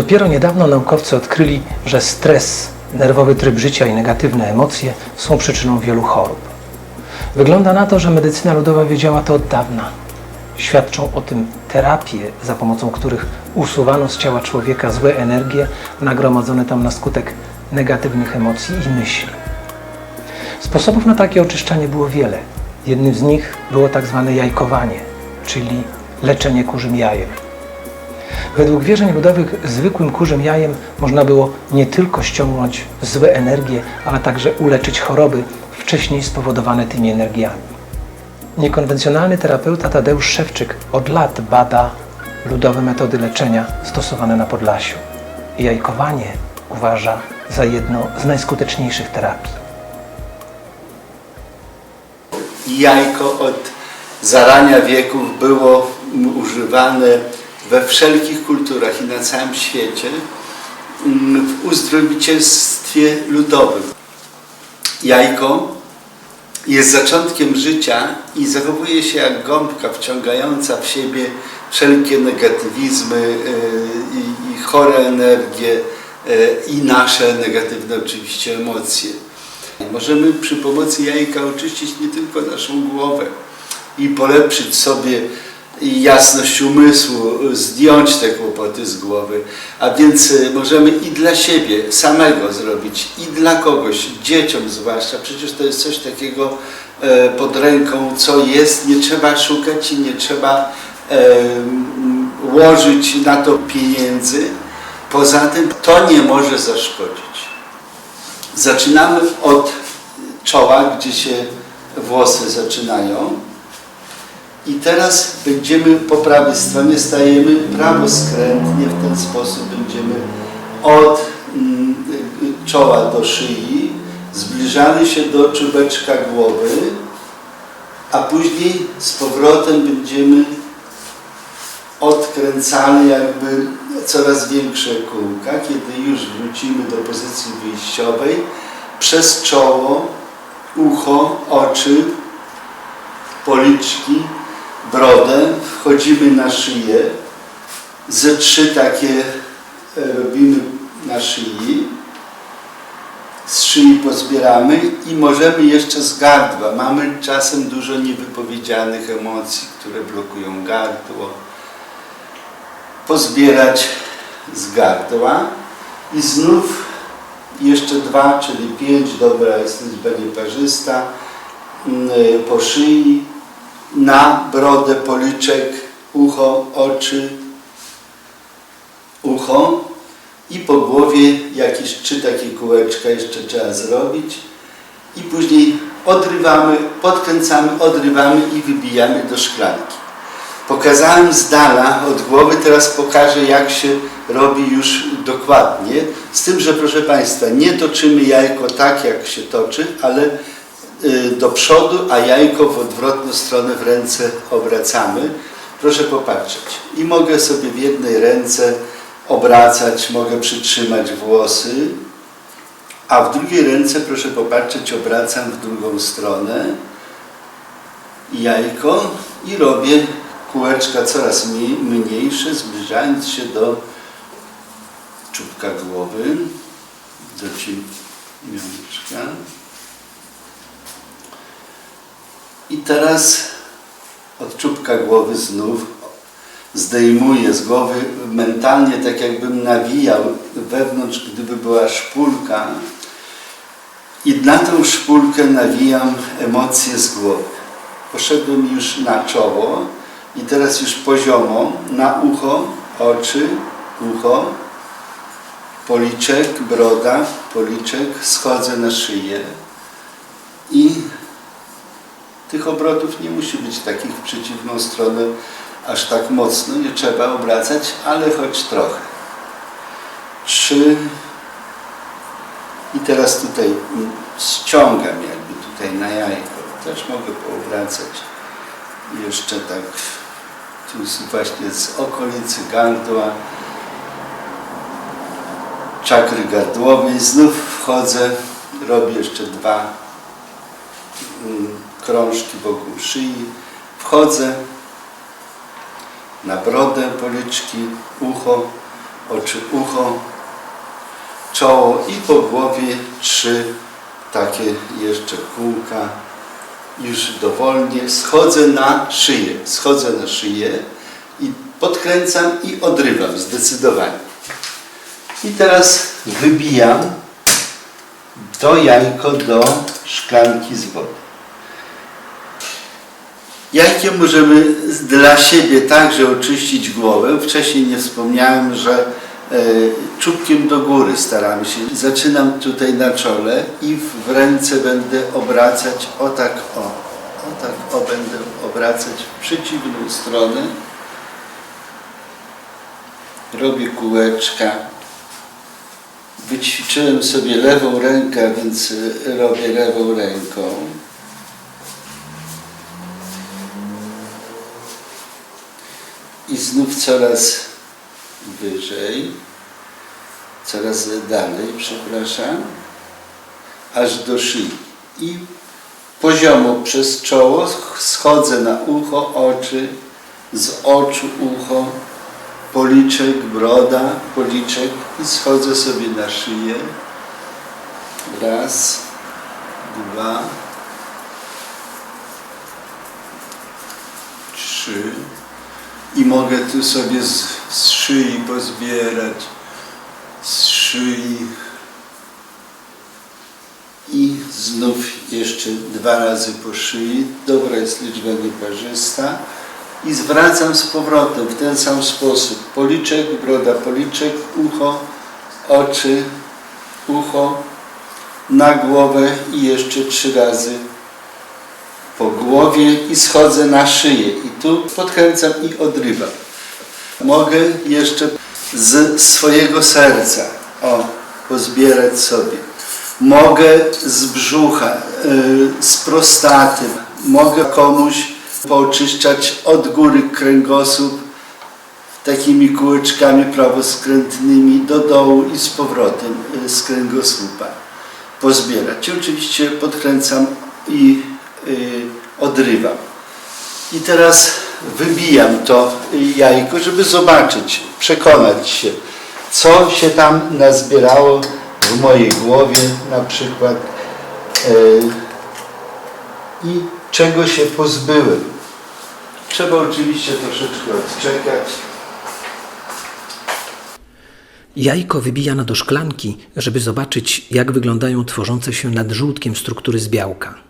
Dopiero niedawno naukowcy odkryli, że stres, nerwowy tryb życia i negatywne emocje są przyczyną wielu chorób. Wygląda na to, że medycyna ludowa wiedziała to od dawna. Świadczą o tym terapie, za pomocą których usuwano z ciała człowieka złe energie nagromadzone tam na skutek negatywnych emocji i myśli. Sposobów na takie oczyszczanie było wiele. Jednym z nich było tak zwane jajkowanie, czyli leczenie kurzym jajem. Według wierzeń ludowych zwykłym kurzym jajem można było nie tylko ściągnąć złe energie, ale także uleczyć choroby wcześniej spowodowane tymi energiami. Niekonwencjonalny terapeuta Tadeusz Szewczyk od lat bada ludowe metody leczenia stosowane na Podlasiu. Jajkowanie uważa za jedno z najskuteczniejszych terapii. Jajko od zarania wieków było używane we wszelkich kulturach i na całym świecie m, w uzdrowicielstwie ludowym. Jajko jest zaczątkiem życia i zachowuje się jak gąbka wciągająca w siebie wszelkie negatywizmy y, i, chore energie y, i nasze negatywne oczywiście emocje. Możemy przy pomocy jajka oczyścić nie tylko naszą głowę i polepszyć sobie jasność umysłu, zdjąć te kłopoty z głowy, a więc y, możemy i dla siebie samego zrobić, i dla kogoś, dzieciom zwłaszcza. Przecież to jest coś takiego e, pod ręką, co jest, nie trzeba szukać i nie trzeba e, łożyć na to pieniędzy. Poza tym to nie może zaszkodzić. Zaczynamy od czoła, gdzie się włosy zaczynają. I teraz będziemy po prawej stronie, stajemy prawoskrętnie, w ten sposób będziemy od mm, czoła do szyi, zbliżamy się do czubeczka głowy, a później z powrotem będziemy odkręcali jakby coraz większe kółka, kiedy już wrócimy do pozycji wyjściowej, przez czoło, ucho, oczy, policzki, brodę, wchodzimy na szyję, ze trzy takie e, robimy na szyi, z szyi pozbieramy i możemy jeszcze z gardła. Mamy czasem dużo niewypowiedzianych emocji, które blokują gardło. Pozbierać z gardła. I znów jeszcze dwa, czyli pięć, dobra jest liczba nieparzysta, mm, po szyi, na brodę, policzek, ucho, oczy, ucho i po głowie jakieś trzy takie kółeczka jeszcze trzeba zrobić i później odrywamy, podkręcamy, odrywamy i wybijamy do szklanki. Pokazałem z dala od głowy, teraz pokażę jak się robi już dokładnie. Z tym, że proszę Państwa, nie toczymy jajko tak jak się toczy, ale do przodu, a jajko w odwrotną stronę w ręce obracamy. Proszę popatrzeć. I mogę sobie w jednej ręce obracać, mogę przytrzymać włosy, a w drugiej ręce, proszę popatrzeć, obracam w drugą stronę jajko i robię kółeczka coraz mniej, mniejsze, zbliżając się do czubka głowy, do ciemiączka. I teraz od czubka głowy znów zdejmuję z głowy mentalnie, tak jakbym nawijał wewnątrz, gdyby była szpulka i na tą szpulkę nawijam emocje z głowy. Poszedłem już na czoło i teraz już poziomo na ucho, oczy, ucho, policzek, broda, policzek, schodzę na szyję i tych obrotów nie musi być takich w przeciwną stronę aż tak mocno, nie trzeba obracać, ale choć trochę. Trzy. I teraz tutaj mm, ściągam jakby tutaj na jajko. Też mogę poobracać. Jeszcze tak tu właśnie z okolicy gardła, czakry gardłowej. Znów wchodzę, robię jeszcze dwa krążki wokół szyi. Wchodzę na brodę, policzki, ucho, oczy, ucho, czoło i po głowie trzy takie jeszcze kółka. Już dowolnie schodzę na szyję. Schodzę na szyję i podkręcam i odrywam zdecydowanie. I teraz wybijam to jajko do szklanki z wodą. Jajkiem możemy dla siebie także oczyścić głowę. Wcześniej nie wspomniałem, że e, czubkiem do góry staramy się. Zaczynam tutaj na czole i w ręce będę obracać o tak o. O tak o będę obracać w przeciwną stronę. Robię kółeczka. Wyćwiczyłem sobie lewą rękę, więc robię lewą ręką. Znów coraz wyżej, coraz dalej, przepraszam, aż do szyi. I poziomo przez czoło schodzę na ucho, oczy, z oczu ucho, policzek, broda, policzek i schodzę sobie na szyję. Raz, dwa, trzy, i mogę tu sobie z, z szyi pozbierać, z szyi i znów jeszcze dwa razy po szyi. Dobra jest liczba nieparzysta i zwracam z powrotem w ten sam sposób. Policzek, broda, policzek, ucho, oczy, ucho, na głowę i jeszcze trzy razy po głowie i schodzę na szyję. Tu podkręcam i odrywam. Mogę jeszcze z swojego serca o, pozbierać sobie. Mogę z brzucha, y, z prostaty. Mogę komuś pooczyszczać od góry kręgosłup takimi kółeczkami prawoskrętnymi do dołu i z powrotem y, z kręgosłupa pozbierać. Oczywiście podkręcam i y, odrywam. I teraz wybijam to jajko, żeby zobaczyć, przekonać się, co się tam nazbierało w mojej głowie na przykład y, i czego się pozbyłem. Trzeba oczywiście troszeczkę odczekać. Jajko wybijano do szklanki, żeby zobaczyć, jak wyglądają tworzące się nad żółtkiem struktury z białka.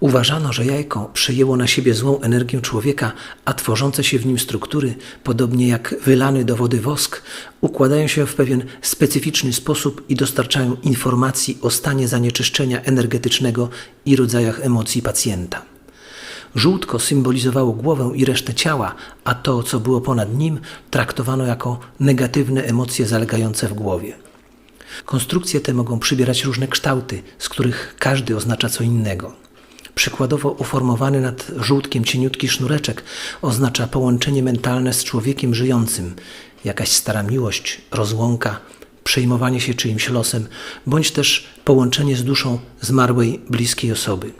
Uważano, że jajko przejęło na siebie złą energię człowieka, a tworzące się w nim struktury, podobnie jak wylany do wody wosk, układają się w pewien specyficzny sposób i dostarczają informacji o stanie zanieczyszczenia energetycznego i rodzajach emocji pacjenta. Żółtko symbolizowało głowę i resztę ciała, a to, co było ponad nim, traktowano jako negatywne emocje zalegające w głowie. Konstrukcje te mogą przybierać różne kształty, z których każdy oznacza co innego. Przykładowo uformowany nad żółtkiem cieniutki sznureczek oznacza połączenie mentalne z człowiekiem żyjącym, jakaś stara miłość, rozłąka, przejmowanie się czyimś losem, bądź też połączenie z duszą zmarłej bliskiej osoby.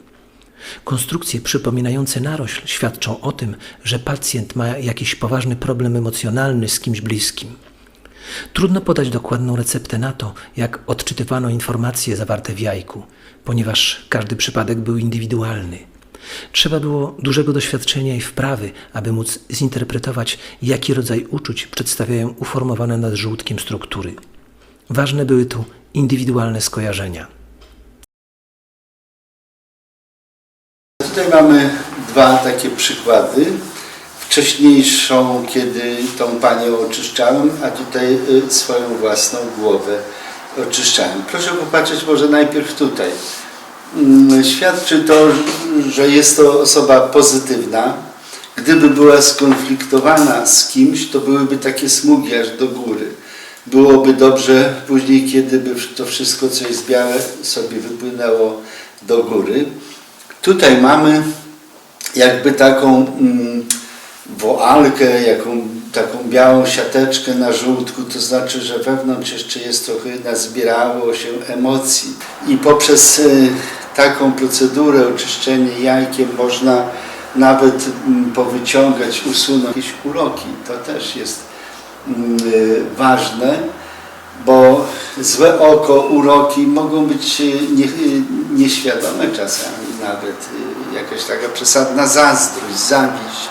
Konstrukcje przypominające narośl świadczą o tym, że pacjent ma jakiś poważny problem emocjonalny z kimś bliskim. Trudno podać dokładną receptę na to, jak odczytywano informacje zawarte w jajku, ponieważ każdy przypadek był indywidualny. Trzeba było dużego doświadczenia i wprawy, aby móc zinterpretować, jaki rodzaj uczuć przedstawiają uformowane nad żółtkiem struktury. Ważne były tu indywidualne skojarzenia. Tutaj mamy dwa takie przykłady. Wcześniejszą, kiedy tą panią oczyszczałem, a tutaj y, swoją własną głowę oczyszczałem. Proszę popatrzeć może najpierw tutaj. Mm, Świadczy to, że jest to osoba pozytywna. Gdyby była skonfliktowana z kimś, to byłyby takie smugi aż do góry. Byłoby dobrze później, kiedy by to wszystko, co jest białe, sobie wypłynęło do góry. Tutaj mamy jakby taką mm, woalkę, jaką, taką białą siateczkę na żółtku, to znaczy, że wewnątrz jeszcze jest trochę nazbierało się emocji. I poprzez y, taką procedurę oczyszczenie jajkiem można nawet mm, powyciągać, usunąć jakieś uroki. To też jest mm, y, ważne, bo złe oko, uroki mogą być y, nie, nieświadome czasami, nawet jakaś taka przesadna zazdrość, zawiść,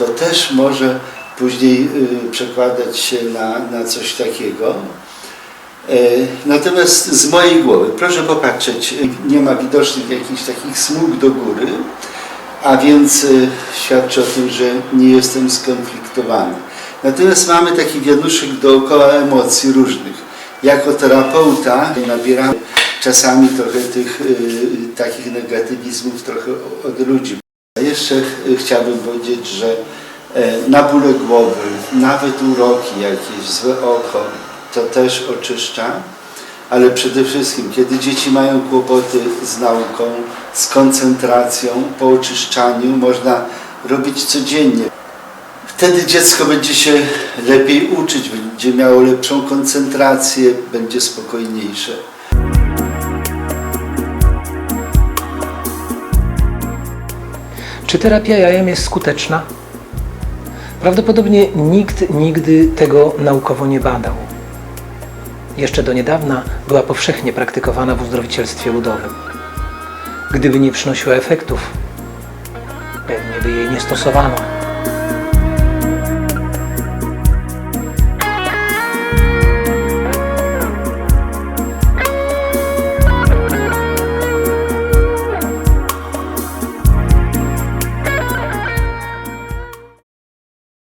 to też może później y, przekładać się na, na coś takiego. E, Natomiast z mojej głowy, proszę popatrzeć, nie ma widocznych jakichś takich smug do góry, a więc e, świadczy o tym, że nie jestem skonfliktowany. Natomiast mamy taki wianuszek dookoła emocji różnych. Jako terapeuta nabieramy czasami trochę tych takich negatywizmów trochę od ludzi. A jeszcze chciałbym powiedzieć, że e, na bóle głowy, nawet uroki jakieś, złe oko, to też oczyszcza, ale przede wszystkim, kiedy dzieci mają kłopoty z nauką, z koncentracją, po oczyszczaniu, można robić codziennie. Wtedy dziecko będzie się lepiej uczyć, będzie miało lepszą koncentrację, będzie spokojniejsze. Czy terapia jajem jest skuteczna? Prawdopodobnie nikt nigdy tego naukowo nie badał. Jeszcze do niedawna była powszechnie praktykowana w uzdrowicielstwie ludowym. Gdyby nie przynosiła efektów, pewnie by jej nie stosowano.